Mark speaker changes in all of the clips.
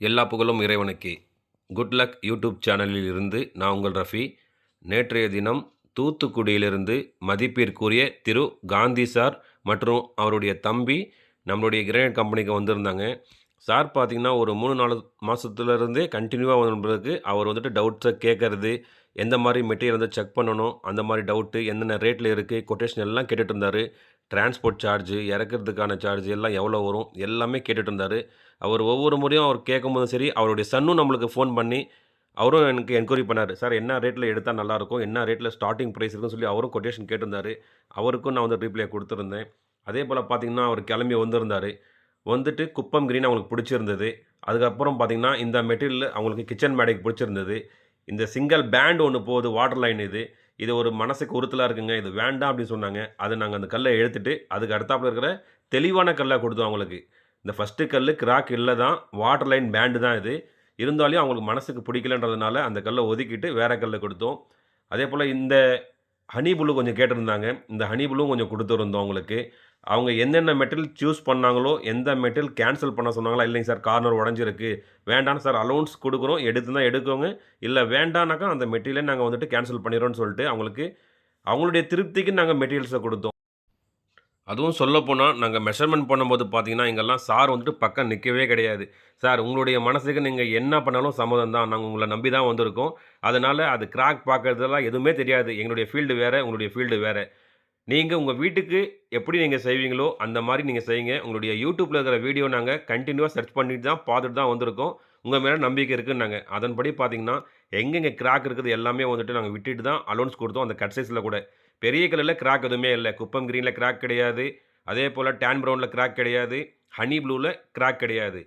Speaker 1: எல்லா புகழும் இறைவனுக்கே. குட் லக் யூடியூப் சேனலில் இருந்து நான் உங்கள் ரஃபி. நேற்றைய தினம் தூத்துக்குடியிலிருந்து மதிப்பிற்குரிய திரு காந்தி சார் மற்றும் அவருடைய தம்பி நம்மளுடைய கிரேனைட் கம்பெனிக்கு வந்திருந்தாங்க. சார் பார்த்தீங்கன்னா ஒரு மூணு நாலு மாதத்துலேருந்தே கண்டினியூவாக வந்ததுக்கு அவர் வந்துட்டு டவுட்ஸை கேட்கறது எந்த மாதிரி மெட்டீரியல் வந்து செக் பண்ணணும் அந்த மாதிரி டவுட்டு என்னென்ன ரேட்டில் இருக்குது கொட்டேஷன் எல்லாம் கேட்டுட்டு இருந்தார். டிரான்ஸ்போர்ட் சார்ஜு இறக்கிறதுக்கான சார்ஜ் எல்லாம் எவ்வளோ வரும் எல்லாமே கேட்டுட்டு இருந்தார். அவர் ஒவ்வொரு முறையும் அவர் கேட்கும்போதும் சரி அவருடைய சன்னும் நம்மளுக்கு ஃபோன் பண்ணி அவரும் எனக்கு என்கொயரி பண்ணார். சார் என்ன ரேட்டில் எடுத்தால் நல்லாயிருக்கும்? என்ன ரேட்டில் ஸ்டார்டிங் ப்ரைஸ் இருக்குன்னு சொல்லி அவரும் கொட்டேஷன் கேட்டிருந்தாரு. அவருக்கும் நான் வந்து ரீப்ளே கொடுத்துருந்தேன். அதே போல் பார்த்திங்கன்னா அவர் கிளம்பி வந்திருந்தார். வந்துட்டு குப்பம் கிரீன் அவங்களுக்கு பிடிச்சிருந்தது. அதுக்கப்புறம் பார்த்திங்கன்னா இந்த மெட்டீரியல் அவங்களுக்கு கிச்சன் மேடைக்கு பிடிச்சிருந்தது. இந்த சிங்கிள் பேண்ட் ஒன்று போகுது வாட்டர் லைன் இது. இது ஒரு மனசுக்கு உறுத்தலாக இருக்குங்க இது வேண்டாம் அப்படின்னு சொன்னாங்க. அது நாங்கள் அந்த கல்லை எடுத்துட்டு அதுக்கு அடுத்தாப்பில் இருக்கிற தெளிவான கல்லை கொடுத்தோம் அவங்களுக்கு. இந்த ஃபஸ்ட்டு கல் கிராக் இல்லை தான் வாட்டர் லைன் பேண்டு தான் இது. இருந்தாலும் அவங்களுக்கு மனசுக்கு பிடிக்கலன்றதுனால அந்த கல்லை ஒதுக்கிட்டு வேறு கல்லை கொடுத்தோம். அதே போல் இந்த ஹனி புல்லு கொஞ்சம் கேட்டிருந்தாங்க. இந்த ஹனி புல்லும் கொஞ்சம் கொடுத்துருந்தோம் அவங்களுக்கு. அவங்க என்னென்ன மெட்டீரியல் சூஸ் பண்ணாங்களோ எந்த மெட்டீரியல் கேன்சல் பண்ண சொன்னாங்களா இல்லைங்க சார் கார்னர் உடஞ்சிருக்கு. வேண்டாம் சார் அலௌன்ஸ் கொடுக்குறோம் எடுத்துனா எடுக்கோங்க. இல்லை வேண்டானாக்கா அந்த மெட்டீரியலை நாங்கள் வந்துட்டு கேன்சல் பண்ணிடுறோம்னு சொல்லிட்டு அவங்களுக்கு அவங்களுடைய திருப்திக்கு நாங்கள் மெட்டீரியல்ஸை கொடுத்தோம். அதுவும் சொல்லப்போனால் நாங்கள் மெஷர்மெண்ட் பண்ணும்போது பார்த்தீங்கன்னா இங்கெல்லாம் சார் வந்துட்டு பக்கம் நிற்கவே கிடையாது. சார் உங்களுடைய மனசுக்கு நீங்கள் என்ன பண்ணாலும் சம்மதம் தான் நாங்கள் உங்களை நம்பி தான் வந்திருக்கோம். அதனால் அது கிராக் பார்க்கறதெல்லாம் எதுவுமே தெரியாது. எங்களுடைய ஃபீல்டு வேறு உங்களுடைய ஃபீல்டு வேறு. நீங்கள் உங்கள் வீட்டுக்கு எப்படி நீங்கள் செய்வீங்களோ அந்த மாதிரி நீங்கள் செய்யுங்க. உங்களுடைய யூடியூப்பில் இருக்கிற வீடியோ நாங்கள் கண்டினியூவாக சர்ச் பண்ணிட்டு தான் பார்த்துட்டு தான் வந்திருக்கோம். உங்கள் மேலே நம்பிக்கை இருக்குன்னு நாங்கள் அதன்படி பார்த்தீங்கன்னா எங்கெங்கே கிராக் இருக்குது எல்லாமே வந்துட்டு நாங்கள் விட்டுட்டு தான் அலோன்ஸ் கொடுத்தோம். அந்த கட் சைஸில் கூட. பெரிய கலரில் கிராக் எதுவுமே இல்லை. குப்பம் க்ரீனில் கிராக் கிடையாது. அதே போல் டேன் ப்ரௌனில் கிராக் கிடையாது. ஹனி ப்ளூவில் கிராக் கிடையாது.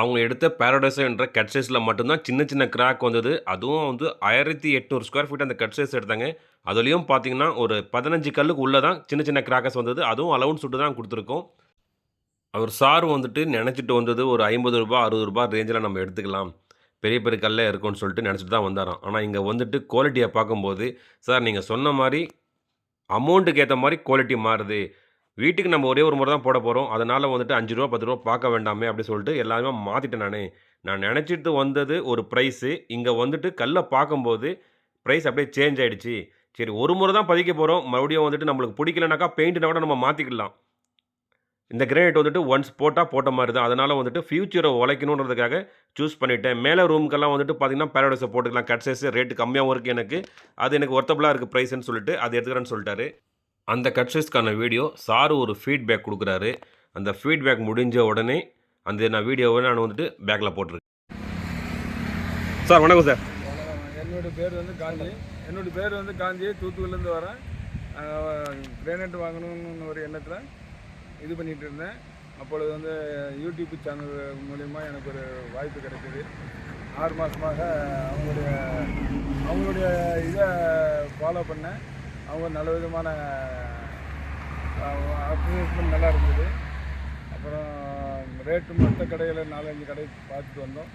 Speaker 1: அவங்க எடுத்த பேரடைஸ் என்ற கட் சைஸில் மட்டும்தான் சின்ன சின்ன கிராக் வந்தது. அதுவும் வந்து ஆயிரத்தி எட்நூறு ஸ்கொயர் ஃபீட் அந்த கட் சைஸ் எடுத்தாங்க. அதுலேயும் பார்த்தீங்கன்னா ஒரு பதினஞ்சு கல்லுக்கு உள்ளே தான் சின்ன சின்ன கிராக்கஸ் வந்தது. அதுவும் அலவுன்ஸ் விட்டு தான் கொடுத்துருக்கோம். அவர் சார் வந்துட்டு நினச்சிட்டு வந்தது ஒரு ஐம்பது ரூபா அறுபது ரூபா ரேஞ்சில் நம்ம எடுத்துக்கலாம். பெரிய பெரிய கல்லே இருக்கும்னு சொல்லிட்டு நினச்சிட்டு தான் வந்தாராம். ஆனால் இங்கே வந்துட்டு குவாலிட்டியை பார்க்கும்போது சார் நீங்கள் சொன்ன மாதிரி அமௌண்ட்டுக்கு ஏற்ற மாதிரி குவாலிட்டி மாறுது. வீட்டுக்கு நம்ம ஒரே ஒரு முறை தான் போட போகிறோம் அதனால் வந்துட்டு அஞ்சு ரூபா பத்து ரூபா பார்க்க வேண்டாமே அப்படின்னு சொல்லிட்டு எல்லாருமே மாற்றிட்டேன் நான். நான் நினச்சிட்டு வந்தது ஒரு ப்ரைஸு இங்கே வந்துட்டு கல்லை பார்க்கும்போது ப்ரைஸ் அப்படியே சேஞ்ச் ஆகிடுச்சு சரி ஒரு முறை தான் பதிக்க போகிறோம் மறுபடியும் வந்துட்டு நம்மளுக்கு பிடிக்கலனாக்கா பெயிண்ட்னா கூட நம்ம மாற்றிக்கலாம் இந்த கிரேனைட் வந்துட்டு ஒன்ஸ் போட்டால் போட்ட மாதிரி தான் அதனால் வந்துட்டு ஃப்யூச்சரை உழைக்கணுன்றதுக்காக சூஸ் பண்ணிட்டேன். மேலே ரூமுக்கெல்லாம் வந்துட்டு பார்த்திங்கன்னா பேரடைஸை போட்டுக்கலாம். கட் சைஸ் ரேட்டு கம்மியாகவும் இருக்குது எனக்கு. அது எனக்கு ஒர்த்தபுளாக இருக்குது ப்ரைஸ்ன்னு சொல்லிட்டு அது எடுத்துக்கிறேன்னு சொல்லிட்டாரு. அந்த கட்சிஸ்க்கான வீடியோ சார் ஒரு ஃபீட்பேக் கொடுக்குறாரு. அந்த ஃபீட்பேக் முடிஞ்ச உடனே அந்த நான் வீடியோவை நான் வந்துட்டு பேக்கில் போட்டிருக்கேன். சார் வணக்கம் சார்.
Speaker 2: வணக்கம். என்னுடைய பேர் வந்து காந்தி. என்னுடைய பேர் வந்து காந்தி. தூத்துக்குடிலேருந்து வரேன். கிரேனைட் வாங்கணும்னு ஒரு எண்ணத்தில் இது பண்ணிகிட்டு இருந்தேன். அப்பொழுது வந்து யூடியூப் சேனல் மூலிமா எனக்கு ஒரு வாய்ப்பு கிடைச்சது ஆறு மாதமாக அவங்களுடைய அவங்களுடைய இதை ஃபாலோ பண்ணேன். அவங்க நல்ல விதமான அட்வர்டைஸ்மெண்ட் நல்லா இருந்தது. அப்புறம் ரேட்டு மற்ற கடையில் நாலஞ்சு கடை பார்த்துட்டு வந்தோம்.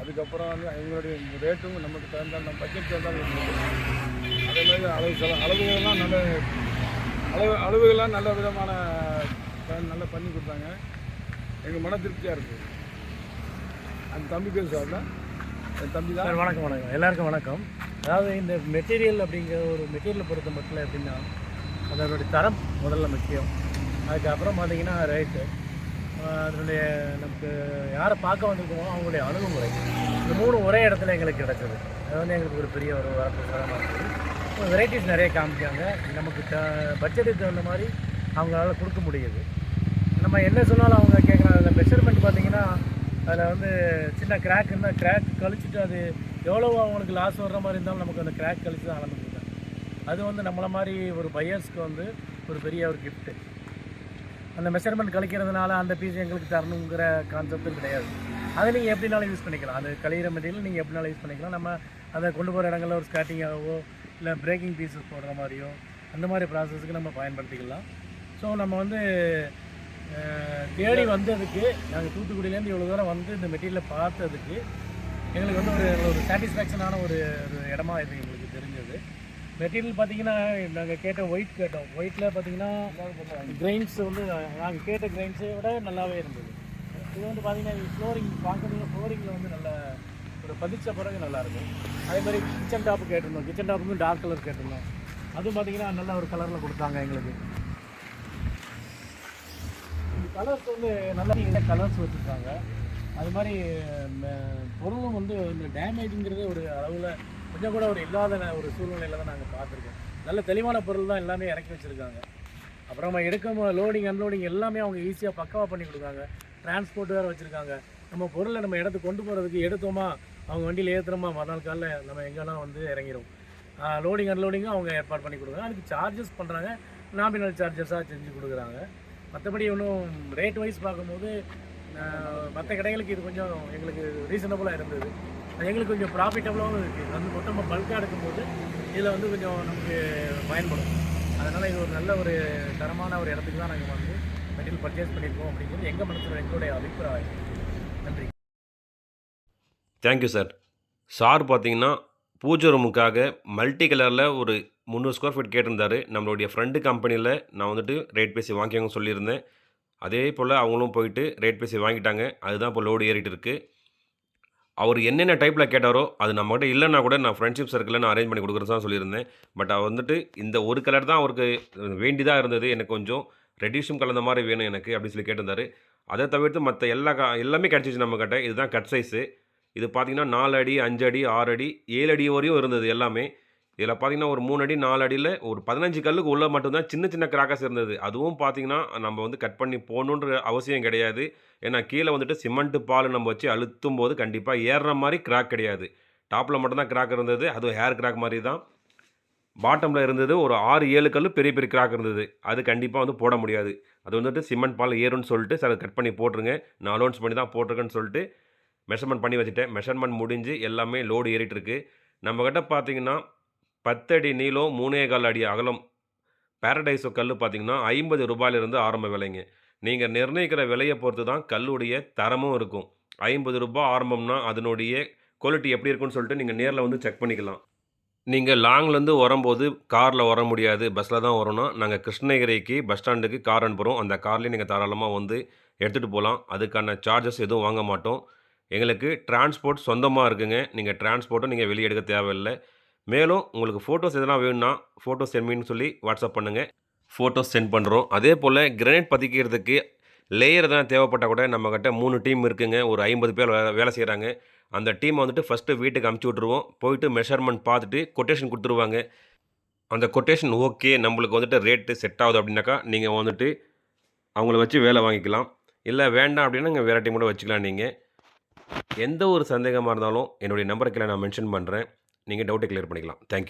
Speaker 2: அதுக்கப்புறம் வந்து எங்களுடைய ரேட்டும் நமக்கு தகுந்த நம்ம பட்ஜெட் தகுந்தாலும் அதே மாதிரி அளவு செல அளவுகள்லாம் நல்ல அளவு அளவுகள்லாம் நல்ல விதமான நல்லா பண்ணி கொடுத்தாங்க. எங்கள் மன திருப்தியாக இருக்குது அந்த தம்பி பேர் சார் என் தம்பி தான்?
Speaker 3: வணக்கம் வணக்கம். எல்லாருக்கும் வணக்கம். அதாவது இந்த மெட்டீரியல் அப்படிங்கிற ஒரு மெட்டீரியலை பொறுத்த மட்டும் எப்படின்னா அதனுடைய தரம் முதல்ல முக்கியம். அதுக்கப்புறம் பார்த்தீங்கன்னா ரேட்டு அதனுடைய நமக்கு யாரை பார்க்க வந்திருக்கோமோ அவங்களுடைய அணுகுமுறை. இந்த மூணு ஒரே இடத்துல எங்களுக்கு கிடைச்சது. அது வந்து எங்களுக்கு ஒரு பெரிய ஒரு வரப்பிரசாரமாக இருக்குது. வெரைட்டிஸ் நிறைய காமிக்காங்க நமக்கு த பட்ஜெட்டுக்கு தகுந்த மாதிரி அவங்களால கொடுக்க முடியுது. நம்ம என்ன சொன்னாலும் அவங்க கேட்குறாங்க. அதில் மெஷர்மெண்ட் பார்த்தீங்கன்னா அதில் வந்து சின்ன கிராக் இருந்தால் கிராக் கழிச்சிட்டு அது எவ்வளோ அவங்களுக்கு லாஸ் வர்ற மாதிரி இருந்தாலும் நமக்கு அந்த கிராக் கழிச்சு தான் அளந்துருக்காங்க அது வந்து நம்மளை மாதிரி ஒரு பையர்ஸ்க்கு வந்து ஒரு பெரிய ஒரு கிஃப்ட்டு அந்த மெஷர்மெண்ட் கழிக்கிறதுனால அந்த பீஸ் எங்களுக்கு தரணுங்கிற கான்செப்டும் கிடையாது. அதை நீங்கள் எப்படினாலும் யூஸ் பண்ணிக்கலாம். அது கழிகிற மெட்டீரியல் நீங்கள் எப்படினாலும் யூஸ் பண்ணிக்கலாம். நம்ம அதை கொண்டு போகிற இடங்களில் ஒரு ஸ்கேட்டிங்காகவோ இல்லை பிரேக்கிங் பீசஸ் போடுற மாதிரியோ அந்த மாதிரி ப்ராசஸ்க்கு நம்ம பயன்படுத்திக்கலாம். ஸோ நம்ம வந்து தேடி வந்ததுக்கு நாங்கள் தூத்துக்குடியிலேருந்து இவ்வளோ தூரம் வந்து இந்த மெட்டீரியலை பார்த்ததுக்கு எங்களுக்கு வந்து ஒரு ஒரு சாட்டிஸ்ஃபேக்ஷனான ஒரு ஒரு இடமா இது எங்களுக்கு தெரிஞ்சது. மெட்டீரியல் பார்த்தீங்கன்னா நாங்கள் கேட்ட ஒயிட் கேட்டோம். ஒயிட்டில் பார்த்தீங்கன்னா கிரெயின்ஸ் வந்து நாங்கள் கேட்ட கிரெயின்ஸை விட நல்லாவே இருந்தது. இது வந்து பார்த்தீங்கன்னா ஃப்ளோரிங் பார்க்குறதுல ஃப்ளோரிங்கில் வந்து நல்ல ஒரு பதிச்ச பிறகு நல்லாயிருக்கும் அதே மாதிரி கிச்சன் டாப்பு கேட்டிருந்தோம். கிச்சன் டாப்புக்கும் டார்க் கலர் கேட்டிருந்தோம். அதுவும் பார்த்தீங்கன்னா நல்ல ஒரு கலரில் கொடுத்தாங்க எங்களுக்கு. கலர்ஸ் வந்து நல்ல கலர்ஸ் வச்சுருக்காங்க. அது மாதிரி பொருளும் வந்து இந்த டேமேஜுங்கிறது ஒரு அளவில் கொஞ்சம் கூட ஒரு இல்லாத ஒரு சூழ்நிலையில் தான் நாங்கள் பார்த்துருக்கோம். நல்ல தெளிவான பொருள் தான் எல்லாமே இறக்கி வச்சுருக்காங்க. அப்புறமா எடுக்கும் லோடிங் அன்லோடிங் எல்லாமே அவங்க ஈஸியாக பக்காவாக பண்ணி கொடுக்காங்க. டிரான்ஸ்போர்ட் வேறு வச்சுருக்காங்க. நம்ம பொருளை நம்ம இடத்துக்கு கொண்டு போகிறதுக்கு எடுத்தோமா அவங்க வண்டியில் ஏற்றுறோமா மறுநாள் காலையில் நம்ம எங்கெல்லாம் வந்து இறங்கிடும் லோடிங் அன்லோடிங்கும் அவங்க ஏற்பாடு பண்ணி கொடுக்குறாங்க. அதுக்கு சார்ஜஸ் பண்ணுறாங்க நாமினல் சார்ஜஸாக செஞ்சு கொடுக்குறாங்க. மற்றபடி ஒன்றும் ரேட் வைஸ் பார்க்கும்போது மற்ற கடைகளுக்கு இது கொஞ்சம் எங்களுக்கு ரீசனபுளாக இருந்தது. எங்களுக்கு கொஞ்சம் ப்ராஃபிட்டபுளாகவும் இருக்குது வந்து மொத்தமாக பல்காக எடுக்கும்போது இதில் வந்து கொஞ்சம் நமக்கு பயன்படும். அதனால் இது ஒரு நல்ல ஒரு தரமான ஒரு இடத்துக்கு தான் நாங்கள் வந்து மெட்டீரியல் பர்ச்சேஸ் பண்ணியிருக்கோம் அப்படிங்கிறது எங்கள் மனசில் எங்களுடைய அபிப்பிராயம். நன்றி.
Speaker 1: தேங்க்யூ சார் சார் பார்த்தீங்கன்னா பூஜை ரூமுக்காக மல்டி கலரில் ஒரு முந்நூறு ஸ்கொயர் ஃபீட் கேட்டிருந்தாரு. நம்மளுடைய ஃப்ரெண்டு கம்பெனியில் நான் வந்துட்டு ரேட் பேசி வாங்கிக்கோங்க சொல்லியிருந்தேன். அதே போல் அவங்களும் போயிட்டு ரேட் பேசி வாங்கிட்டாங்க. அதுதான் இப்போ லோடு ஏறிட்டு இருக்குது அவர் என்னென்ன டைப்பில் கேட்டாரோ அது நம்மகிட்ட இல்லைன்னா கூட நான் ஃப்ரெண்ட்ஷிப் சர்க்கிளில் நான் அரேஞ்ச் பண்ணி கொடுக்குறதா தான் சொல்லியிருந்தேன். பட் அவர் வந்துட்டு இந்த ஒரு கலர் தான் அவருக்கு வேண்டியதாக இருந்தது. எனக்கு கொஞ்சம் ரெடியூஷும் கலந்த மாதிரி வேணும் எனக்கு அப்படின்னு சொல்லி கேட்டிருந்தாரு. அதை தவிர்த்து மற்ற எல்லா கா எல்லாமே கிடச்சிச்சு நம்மக்கிட்ட இதுதான் கட் சைஸு இது பார்த்தீங்கன்னா நாலு அடி அஞ்சு அடி ஆறு அடி ஏழு அடி வரையும் இருந்தது எல்லாமே. இதில் பார்த்தீங்கன்னா ஒரு மூணு அடி நாலு அடியில் ஒரு பதினஞ்சு கல்லுக்கு உள்ளே மட்டும்தான் சின்ன சின்ன கிராக்கஸ் இருந்தது. அதுவும் பார்த்தீங்கன்னா நம்ம வந்து கட் பண்ணி போகணுன்ற அவசியம் கிடையாது. ஏன்னா கீழே வந்துட்டு சிமெண்ட் பால் நம்ம வச்சு அழுத்தும் போது கண்டிப்பாக ஏறுற மாதிரி கிராக் கிடையாது. டாப்பில் மட்டும்தான் கிராக் இருந்தது. அதுவும் ஹேர் கிராக் மாதிரி தான். பாட்டமில் இருந்தது ஒரு ஆறு ஏழு கல் பெரிய பெரிய கிராக் இருந்தது. அது கண்டிப்பாக வந்து போட முடியாது. அது வந்துட்டு சிமெண்ட் பால் ஏறும்னு சொல்லிட்டு சார் கட் பண்ணி போட்டுருங்க. நான் அலோன்ஸ் பண்ணி தான் போட்டிருக்கேன்னு சொல்லிட்டு மெஷர்மெண்ட் பண்ணி வச்சுட்டேன். மெஷர்மெண்ட் முடிஞ்சு எல்லாமே லோடு ஏறிட்டுருக்கு நம்மக்கிட்ட பார்த்தீங்கன்னா பத்தடி நீளம் மூணே கால் அடி அகலம். பேரடைஸோ கல் பார்த்தீங்கன்னா ஐம்பது ரூபாயிலிருந்து ஆரம்ப விலைங்க. நீங்கள் நிர்ணயிக்கிற விலையை பொறுத்து தான் கல்லுடைய தரமும் இருக்கும். ஐம்பது ரூபாய் ஆரம்பம்னா அதனுடைய குவாலிட்டி எப்படி இருக்குன்னு சொல்லிட்டு நீங்கள் நேரில் வந்து செக் பண்ணிக்கலாம். நீங்கள் லாங்லேருந்து வரும்போது காரில் வர முடியாது பஸ்ஸில் தான் வரணும்னா நாங்கள் கிருஷ்ணகிரிக்கு பஸ் ஸ்டாண்டுக்கு கார் அனுப்புகிறோம் அந்த கார்லேயே நீங்கள் தாராளமாக வந்து எடுத்துகிட்டு போகலாம் அதுக்கான சார்ஜஸ் எதுவும் வாங்க மாட்டோம். எங்களுக்கு டிரான்ஸ்போர்ட் சொந்தமாக இருக்குங்க. நீங்கள் டிரான்ஸ்போர்ட்டும் நீங்கள் வெளியே எடுக்க தேவையில்லை. மேலும் உங்களுக்கு ஃபோட்டோஸ் எதனா வேணும்னா ஃபோட்டோஸ் சென்ட் சொல்லி வாட்ஸ்அப் பண்ணுங்கள் ஃபோட்டோஸ் சென்ட் பண்ணுறோம் அதே போல் கிரனைட் பதிக்கிறதுக்கு லேயர் எதனா தேவைப்பட்டால் கூட நம்மக்கிட்ட மூணு டீம் இருக்குங்க. ஒரு ஐம்பது பேர் வேலை வேலை செய்கிறாங்க அந்த டீம் வந்துட்டு ஃபஸ்ட்டு வீட்டுக்கு அமுச்சு விட்ருவோம் போயிட்டு மெஷர்மெண்ட் பார்த்துட்டு கொட்டேஷன் கொடுத்துருவாங்க. அந்த கொட்டேஷன் ஓகே நம்மளுக்கு வந்துட்டு ரேட்டு செட் ஆகுது அப்படின்னாக்கா நீங்கள் வந்துட்டு அவங்கள வச்சு வேலை வாங்கிக்கலாம். இல்லை வேண்டாம் அப்படின்னா நீங்கள் வேறு டீம் கூட வச்சுக்கலாம் நீங்கள் எந்த ஒரு சந்தேகமாக இருந்தாலும் என்னுடைய நம்பருக்கு நான் மென்ஷன் பண்ணுறேன் நீங்கள் டவுட்டை கிளியர் பண்ணிக்கலாம். தேங்க்யூ